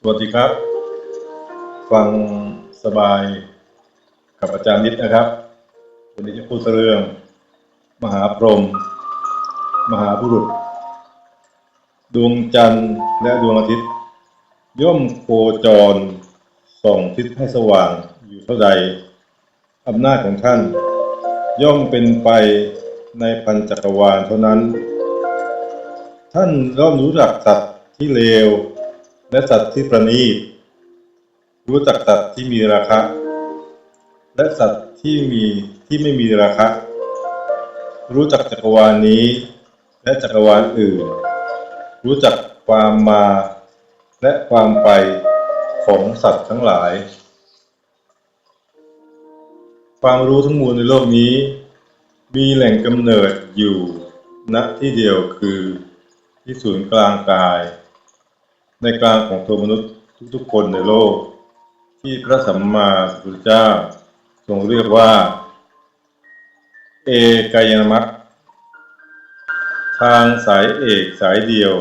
สวัสดีครับ ฟังสบายกับอาจารย์นิดนะครับ วันนี้จะพูดเรื่อง มหาพรหมมหาบุรุษ ดวงจันทร์และดวงอาทิตย์ ย่อมโคจรส่องทิศให้สว่างอยู่เท่าใดอำนาจของท่าน ย่อมเป็นไปในพันจักรวาลเท่านั้น ท่านย่อมรู้จักสัตว์ที่เลว และสัตว์ที่ประณีต รู้จักสัตว์ที่มีราคะ และสัตว์ที่มีที่ไม่มีราคะ รู้จักจักรวาลนี้ และจักรวาลอื่น รู้จักความมา และความไปของสัตว์ทั้งหลาย ความรู้ทั้งมวลในโลกนี้ มีแหล่งกำเนิดอยู่ณที่เดียวคือที่ศูนย์กลางกาย ในกลางของตัวมนุษย์ทุกๆคนในโลก ที่พระสัมมาสัมพุทธเจ้าทรงเรียกว่า เอกายนามัคทางสายเอกสายเดียว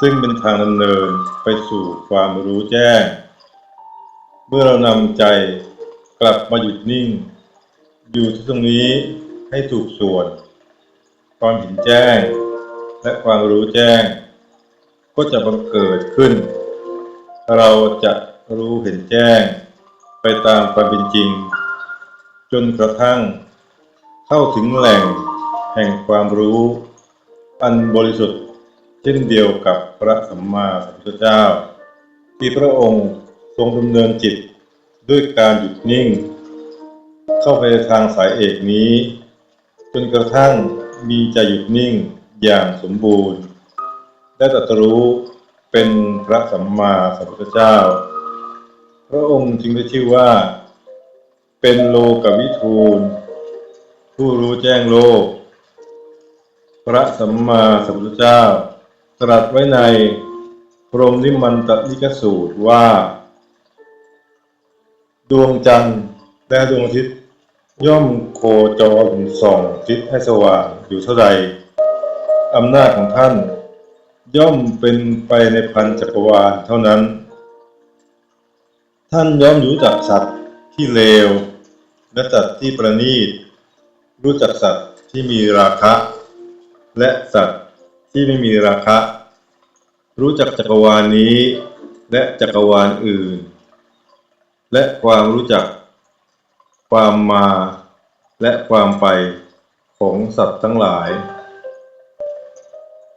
ซึ่งเป็นทางดำเนินไปสู่ความรู้แจ้ง เมื่อเรานำใจกลับมาหยุดนิ่ง อยู่ที่ตรงนี้ให้ถูกส่วน ความเห็นแจ้ง และความรู้แจ้ง ก็จะบังเกิดขึ้น เราจะรู้เห็นแจ้ง ไปตามความเป็นจริง จนกระทั่ง เข้าถึงแหล่งแห่งความรู้ อันบริสุทธิ์เช่นเดียวกับพระสัมมาสัมพุทธเจ้า ที่พระองค์ทรงดำเนินจิตด้วยการหยุดนิ่ง เข้าไปในทางสายเอกนี้ จนกระทั่งมีใจหยุดนิ่งอย่างสมบูรณ์ ได้ตรัสรู้เป็นพระสัมมาสัมพุทธเจ้า พระองค์จึงได้ชื่อว่า เป็นโลกวิทูล ผู้รู้แจ้งโลก พระสัมมาสัมพุทธเจ้า ตรัสไว้ในพรหมนิมันตนิกสูตรว่า ดวงจันทร์และดวงอาทิตย์ย่อมโคจรส่องทิศให้สว่างอยู่เท่าใดอำนาจของท่าน ย่อมเป็นไปในพันจักรวาลเท่านั้น ท่านย่อมรู้จักสัตว์ที่เลว และสัตว์ที่ประณีต รู้จักสัตว์ที่มีราคะ และสัตว์ที่ไม่มีราคะ รู้จักจักรวาลนี้ และจักรวาลอื่น และความรู้จัก ความมา และความไปของสัตว์ทั้งหลาย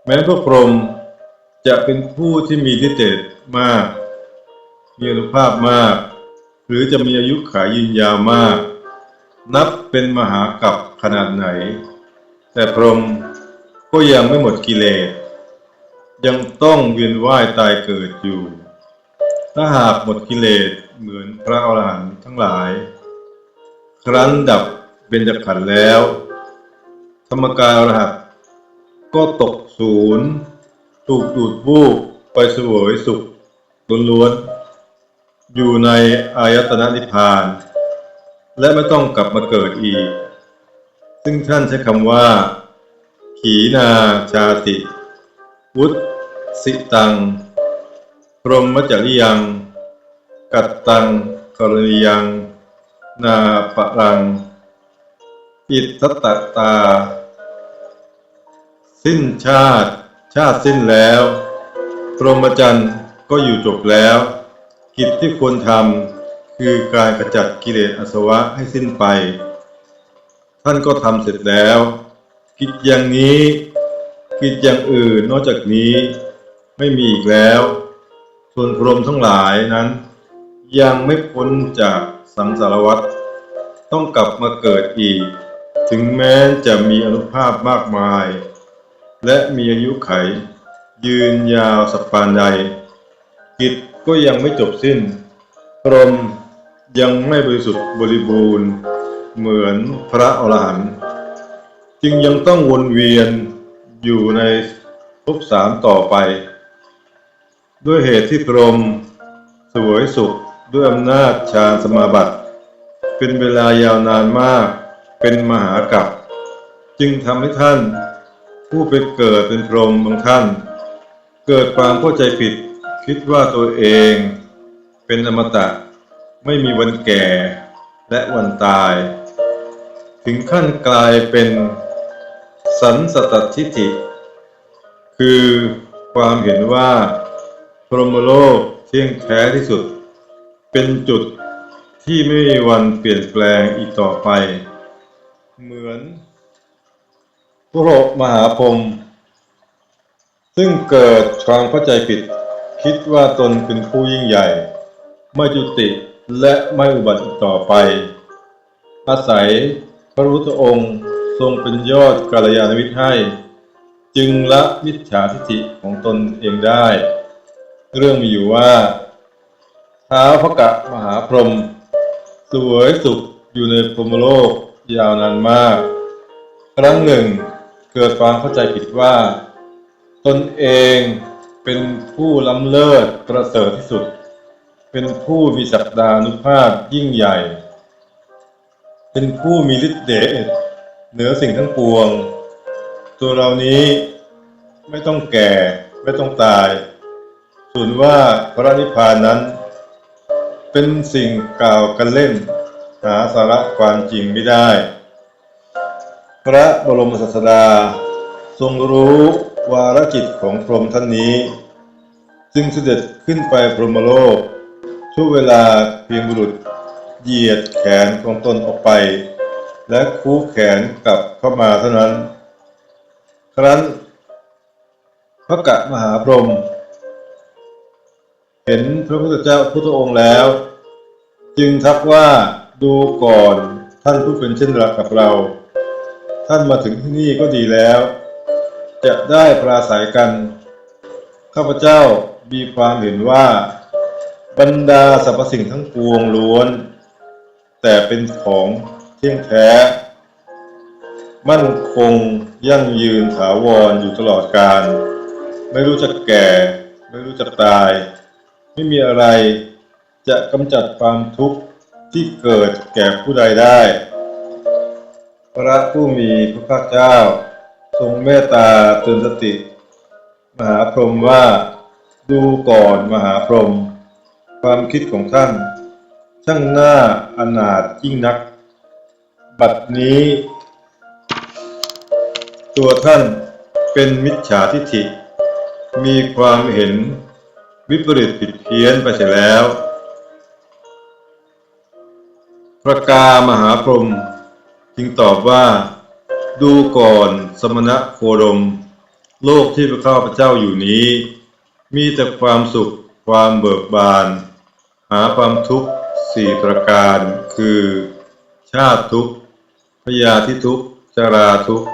แม้พระพรหม จะเป็นผู้ที่มีทิเดชมาก มีอนุภาพมาก หรือจะมีอายุขายยืนยาวมาก นับเป็นมหากัปขนาดไหน แต่พรหมก็ยังไม่หมดกิเลส ยังต้องเวียนว่ายตายเกิดอยู่ ถ้าหากหมดกิเลสเหมือนพระอรหันต์ทั้งหลาย ครั้นดับเบญจขันธ์แล้ว ธรรมกายอรหัตก็ตกศูนย์ ถูกดูดวูบไปเสวยสุขล้วนๆอยู่ในอายตนะนิพพาน และไม่ต้องกลับมาเกิดอีก ซึ่งท่านใช้คำว่า ขีนาชาติ วุฒสิตัง พรหมจริยัง กัตตังกรณียัง นาปรัง อิทธตตา สิ้นชาติ ชาติสิ้นแล้วพรหมจรรย์ก็อยู่จบแล้ว กิจที่ควรทำคือการกระจัดกิเลสอสวะให้สิ้นไป ท่านก็ทำเสร็จแล้ว กิจอย่างนี้ กิจอย่างอื่นนอกจากนี้ไม่มีอีกแล้ว ส่วนพรหมทั้งหลายนั้น ยังไม่พ้นจากสังสารวัฏต้องกลับมาเกิดอีก ถึงแม้จะมีอนุภาพมากมาย และมีอายุไข ยืนยาวสักปานใด กิจก็ยังไม่จบสิ้น พรหมยังไม่บริสุทธิ์บริบูรณ์ เหมือนพระอรหันต์จึงยังต้องวนเวียนอยู่ในภพสามต่อไป ด้วยเหตุที่พรหมสวยสุขด้วยอำนาจฌานสมาบัติ เป็นเวลายาวนานมากเป็นมหากัปจึงทำให้ท่าน ผู้ไปเกิดเป็นพรหมบางท่าน เกิดความเข้าใจผิด คิดว่าตัวเอง เป็นอมตะไม่มีวันแก่และวันตาย ถึงขั้นกลายเป็นสันสตตทิฏฐิ คือความเห็นว่าพรหมโลกเที่ยงแท้ที่สุด เป็นจุดที่ไม่มีวันเปลี่ยนแปลงอีกต่อไป เหมือน พระมหาพรมซึ่งเกิดความเข้าใจผิด คิดว่าตนเป็นผู้ยิ่งใหญ่ ไม่จุติและไม่อุบัติต่อไป อาศัยพระพุทธองค์ทรงเป็นยอดกาลยานมิตรให้ จึงละมิจฉาทิฏฐิของตนเองได้ เรื่องมีอยู่ว่าท้าวพระกะมหาพรหมสวยสุขอยู่ในพรหมโลกยาวนานมาก ครั้งหนึ่ง เกิดความเข้าใจผิดว่า ตนเองเป็นผู้ล้ำเลิศประเสริฐที่สุด เป็นผู้มีศักดานุภาพยิ่งใหญ่ เป็นผู้มีฤทธิ์เดชเหนือสิ่งทั้งปวง ตัวเรานี้ไม่ต้องแก่ไม่ต้องตาย ส่วนว่าพระนิพพานนั้น เป็นสิ่งกล่าวกันเล่น หาสาระความจริงไม่ได้ พระบรมศาสดา ทรงรู้วาระจิตของพรหมท่านนี้ จึงเสด็จขึ้นไปพรหมโลกช่วงเวลาเพียงบุรุษเหยียดแขนของตนออกไป และคูแขนกลับเข้ามาเท่านั้น ครั้นพระกะมหาพรหมเห็นพระพุทธเจ้าพุทธองค์แล้ว จึงทักว่าดูก่อนท่านผู้เป็นเช่นไรกับเรา ท่านมาถึงที่นี่ก็ดีแล้ว จะได้ปราศัยกัน ข้าพเจ้ามีความเห็นว่า บรรดาสรรพสิ่งทั้งปวงล้วน แต่เป็นของเที่ยงแท้ มั่นคงยั่งยืนถาวรอยู่ตลอดกาลไม่รู้จักแก่ ไม่รู้จักตาย ไม่มีอะไรจะกำจัดความทุกข์ที่เกิดแก่ผู้ใดได้ พระผู้มีพระภาคเจ้า ทรงเมตตาเตือนสติ มหาพรหมว่าดูก่อนมหาพรหมความคิดของท่าน ช่างหน่าอนาถยิ่งนัก บัดนี้ ตัวท่านเป็นมิจฉาทิฏฐิ มีความเห็นวิปริตผิดเพี้ยนไปเสียแล้ว พระกามหาพรหม จึงตอบว่า ดูก่อนสมณะโคดม โลกที่พระข้าพเจ้าอยู่นี้ มีแต่ความสุขความเบิกบาน หาความทุกข์สี่ประการ คือ ชาติทุกข์พยาธิทุกข์ชราทุกข์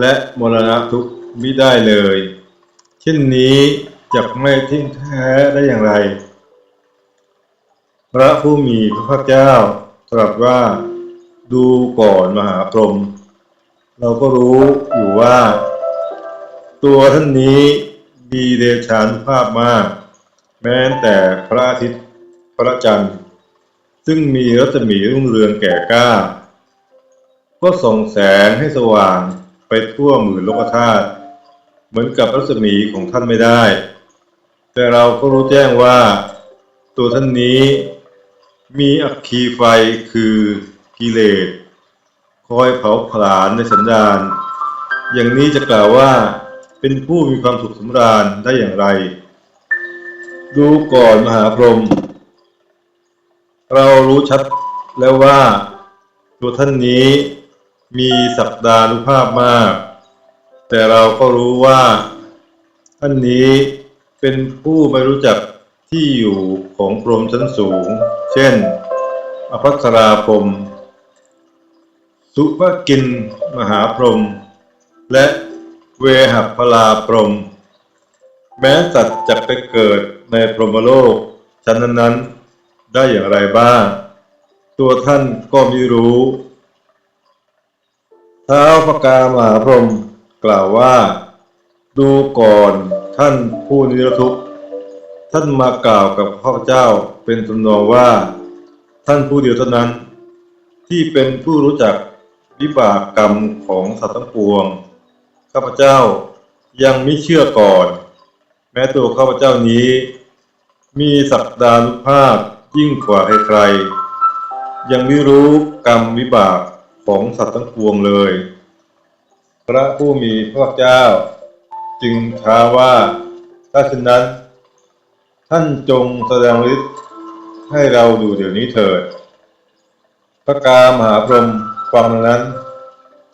และมรณะทุกข์มิได้เลย เช่นนี้จะไม่ทิ้งแท้ได้อย่างไร พระผู้มีพระภาคเจ้าตรัสว่า ดูก่อนมหาพรหมเราก็รู้อยู่ว่า ตัวท่านนี้มีเดชานุภาพมาก แม้แต่พระอาทิตย์พระจันทร์ ซึ่งมีรัศมีรุ่งเรืองแก่กล้า ก็ส่องแสงให้สว่างไปทั่วหมื่นโลกธาตุเหมือนกับรัศมีของท่านไม่ได้ แต่เราก็รู้แจ้งว่า ตัวท่านนี้มีอัคคีไฟคือ กิเลสคอยเผาผลาญในสันดานอย่างนี้จะกล่าวว่าเป็นผู้มีความสุขสำราญได้อย่างไร ดูก่อนมหาพรหมเรารู้ชัดแล้วว่า ตัวท่านนี้มีศักดานุภาพมาก แต่เราก็รู้ว่า ท่านนี้เป็นผู้ไม่รู้จักที่อยู่ของพรหมชั้นสูง เช่น อภัสราพรหม สุภกินมหาพรหมและเวหัพลาพรหมแม้สัตว์จะไปเกิดในพรหมโลกชั้นนั้นๆได้อย่างไรบ้าง ตัวท่านก็ไม่รู้ท้าวพกามหาพรหมกล่าวว่า ดูก่อนท่านผู้นิรทุกข์ ท่านมากล่าวกับข้าพเจ้าเป็นตำนองว่า ท่านผู้เดียวเท่านั้น ที่เป็นผู้รู้จัก วิบากกรรมของสัตว์ทั้งปวง ข้าพเจ้ายังไม่เชื่อก่อน แม้ตัวข้าพเจ้านี้ มีศักดานุภาพยิ่งกว่าใครๆยังไม่รู้กรรมวิบากของสัตว์ทั้งปวงเลย พระผู้มีพระเจ้า จึงท้าว่าถ้าเช่นนั้น ท่านจงแสดงฤทธิ์ให้เราดูเดี๋ยวนี้เถิด พระกามหาพรหม ฟังดังนั้น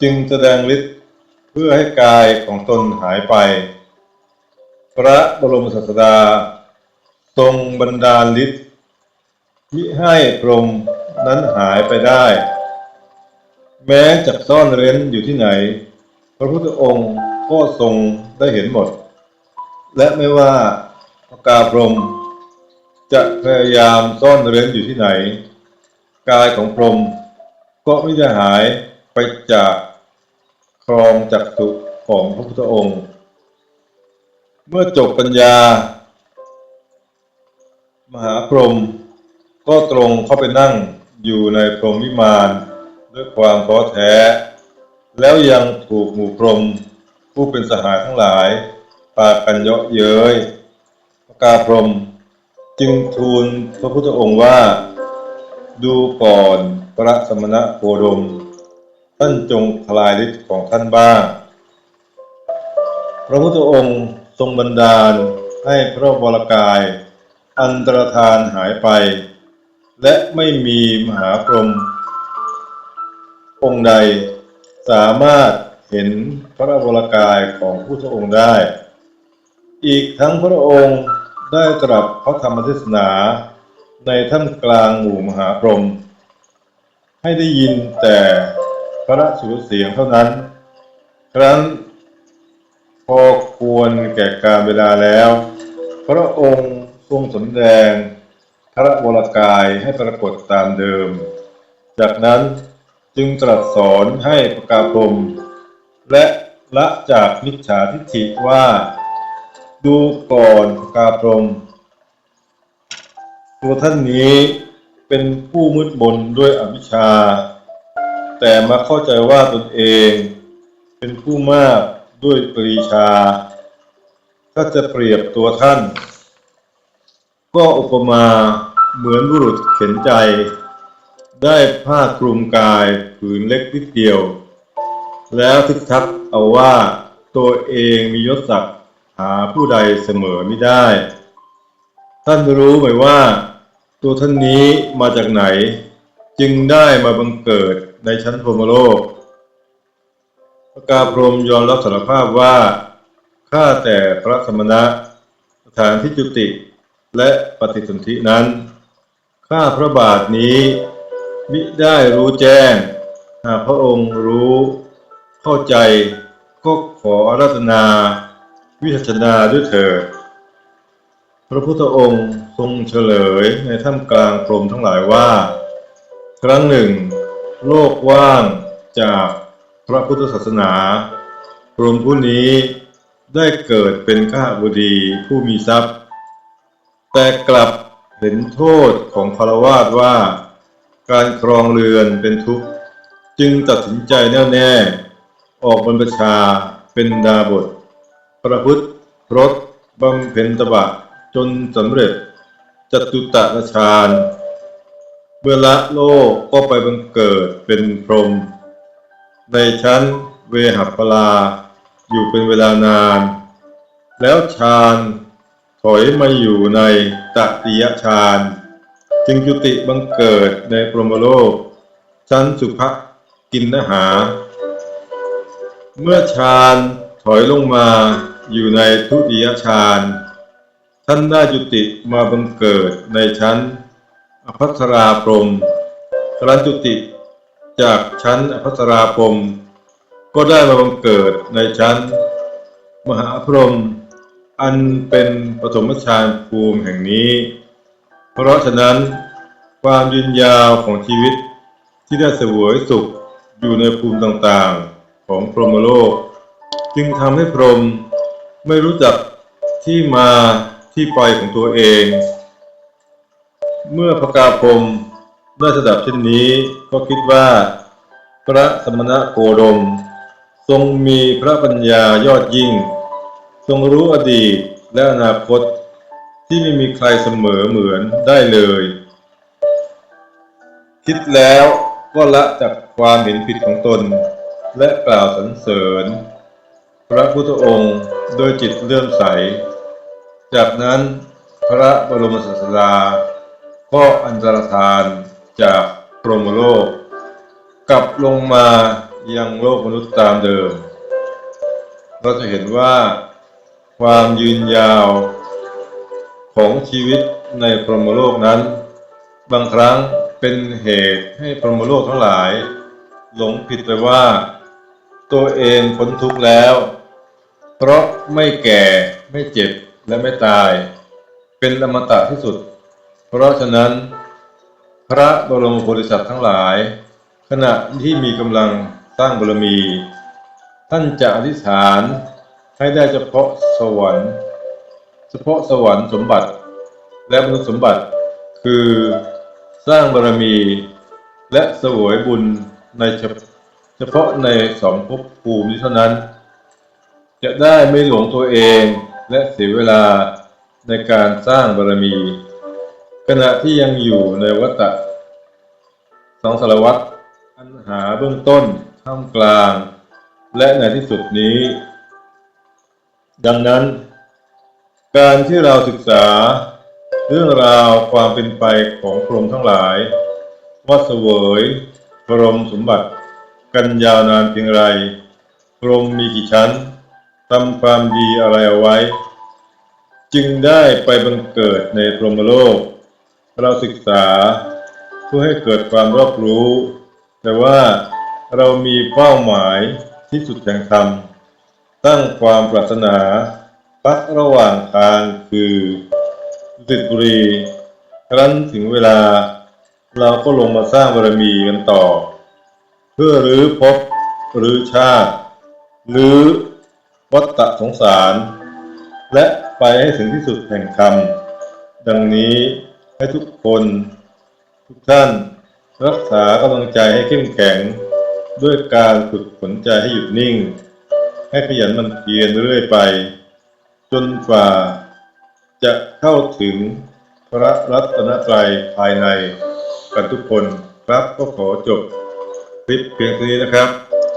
จึงแสดงฤทธิ์เพื่อให้กายของตนหายไป พระบรมศาสดา ทรงบันดาลฤทธิ์มิให้พรหมนั้นหายไปได้ แม้จะซ่อนเร้นอยู่ที่ไหน พระพุทธองค์ก็ทรงได้เห็นหมด และไม่ว่าพกาพรหมจะพยายามซ่อนเร้นอยู่ที่ไหน กายของพรหม ก็ไม่ได้หายไปจากครองจักสุของพระพุทธองค์ เมื่อจบปัญญา มหาพรหมก็ตรงเข้าไปนั่งอยู่ในพรหมวิมานด้วยความท้อแท้ แล้วยังถูกหมู่พรหมผู้เป็นสหายทั้งหลายพากันเยาะเย้ยพระกาพรหมจึงทูลพระพุทธองค์ว่า ดูก่อนพระสมณะโคดม ท่านจงคลายฤทธิ์ของท่านบ้าง พระพุทธองค์ทรงบันดาลให้พระวรกาย อันตรธานหายไป และไม่มีมหาพรหมองค์ใดสามารถเห็นพระวรกายของผู้ทรงองค์ได้ อีกทั้งพระองค์ได้ตรัสพระธรรมเทศนา ในท่ามกลางหมู่มหาพรหมให้ได้ยินแต่พระสุรเสียงเท่านั้น ครั้นพอควรแก่การเวลาแล้ว พระองค์ทรงสำแดงพระวรกายให้ปรากฏตามเดิม จากนั้นจึงตรัสสอนให้ประกาพรหมและละจากมิจฉาทิฏฐิว่า ดูก่อนประกาพรหม ตัวท่านนี้เป็นผู้มืดมนด้วยอวิชชา แต่มาเข้าใจว่าตนเอง เป็นผู้มากด้วยปรีชา ถ้าจะเปรียบตัวท่าน ก็อุปมาเหมือนบุรุษเข็นใจ ได้ผ้าคลุมกายผืนเล็กนิดเดียว แล้วทึกทักเอาว่าตัวเองมียศศักดิ์หาผู้ใดเสมอไม่ได้ ท่านรู้ไหมว่า ตัวท่านนี้มาจากไหน จึงได้มาบังเกิดในชั้นพรหมโลก พระกาพรมยอมรับสารภาพว่าข้าแต่พระสมณะสถานที่จุติและปฏิสนธินั้นข้าพระบาทนี้มิได้รู้แจ้ง หากพระองค์รู้เข้าใจก็ขออาราธนา วิจัชนาด้วยเถิด พระพุทธองค์ทรงเฉลยในท่ามกลางพรมทั้งหลายว่า ครั้งหนึ่ง โลกว่างจากพระพุทธศาสนาพรมผู้นี้ได้เกิดเป็นข้าบดีผู้มีทรัพย์ แต่กลับเห็นโทษของคารวาสว่า การครองเรือนเป็นทุกข์ จึงตัดสินใจแน่วแน่ ออกบรรพชาเป็นดาบท ประพฤติรถบำเพ็ญตบะ จนสำเร็จจตุตะฌานเมื่อละโลกก็ไปบังเกิดเป็นพรหมในชั้นเวหัปลา อยู่เป็นเวลานาน แล้วฌานถอยมาอยู่ในตติยฌานจึงจุติบังเกิดในพรหมโลก ชั้นสุภกินนหา เมื่อฌานถอยลงมาอยู่ในทุติยฌาน ท่านได้จุติมาบังเกิดในชั้นอภัสราพรมครั้นจุติจากชั้นอภัสราพรมก็ได้มาบังเกิดในชั้น มหาพรหมอันเป็นปฐมฌานภูมิแห่งนี้ เพราะฉะนั้นความยืนยาวของชีวิตที่ได้เสวยสุขอยู่ในภูมิต่างๆของพรหมโลก จึงทำให้พรหมไม่รู้จักที่มา ที่ไปของตัวเอง เมื่อพระกาพรมได้สดับเช่นนี้ก็คิดว่า พระสมณะโคดม ทรงมีพระปัญญายอดยิ่ง ทรงรู้อดีตและอนาคตที่ที่ไม่มีใครเสมอเหมือนได้เลย คิดแล้วก็ละจากความเห็นผิดของตน และกล่าวสรรเสริญ พระพุทธองค์โดยจิตเลื่อมใส จากนั้นพระบรมศาสดาก็อันตรธานจากพรหมโลก กลับลงมายังโลกมนุษย์ตามเดิม เราจะเห็นว่า ความยืนยาวของชีวิตในพรหมโลกนั้น บางครั้งเป็นเหตุให้พรหมโลกทั้งหลาย หลงผิดไปว่า ตัวเองพ้นทุกข์แล้ว เพราะไม่แก่ไม่เจ็บ และไม่ตาย เป็นอมตะที่สุด เพราะฉะนั้น พระบรมโพธิสัตว์ทั้งหลาย ขณะที่มีกำลังสร้างบารมี ท่านจะอธิษฐานให้ได้เฉพาะสวรรค์ เฉพาะสวรรค์สมบัติ และมนุษย์สมบัติ คือสร้างบารมี และสวยบุญในเฉพเฉพาะในสองภพภูมินี้เท่านั้น จะได้ไม่หลงตัวเอง และเสียเวลาในการสร้างบารมี ขณะที่ยังอยู่ในวัฏสองสารวัตรอันหาเบื้องต้นท่ามกลาง และในที่สุดนี้ ดังนั้น การที่เราศึกษาเรื่องราวความเป็นไปของพรหมทั้งหลาย ว่าเสวยพรหมสมบัติกันยาวนานเพียงไรพรหมมีกี่ชั้น ทำความดีอะไรเอาไว้ จึงได้ไปบังเกิดในพรหมโลก เราศึกษาเพื่อให้เกิดความรอบรู้ แต่ว่าเรามีเป้าหมายที่สุดแห่งธรรม ตั้งความปรารถนาพักระหว่างทางคือสิทธิบุรีครั้นถึงเวลา เราก็ลงมาสร้างบารมีกันต่อ เพื่อรื้อภพรื้อชาติหรือ วัฏฏะสงสาร และไปให้ถึงที่สุดแห่งธรรม ดังนี้ให้ทุกคนทุกท่าน รักษากำลังใจให้เข้มแข็ง ด้วยการฝึกฝนใจให้หยุดนิ่ง ให้ขยันมันเพียรเรื่อยไป จนกว่า จะเข้าถึงพระรัตนตรัยภายในกันทุกคนครับก็ขอจบคลิปเพียงเท่านี้นะครับ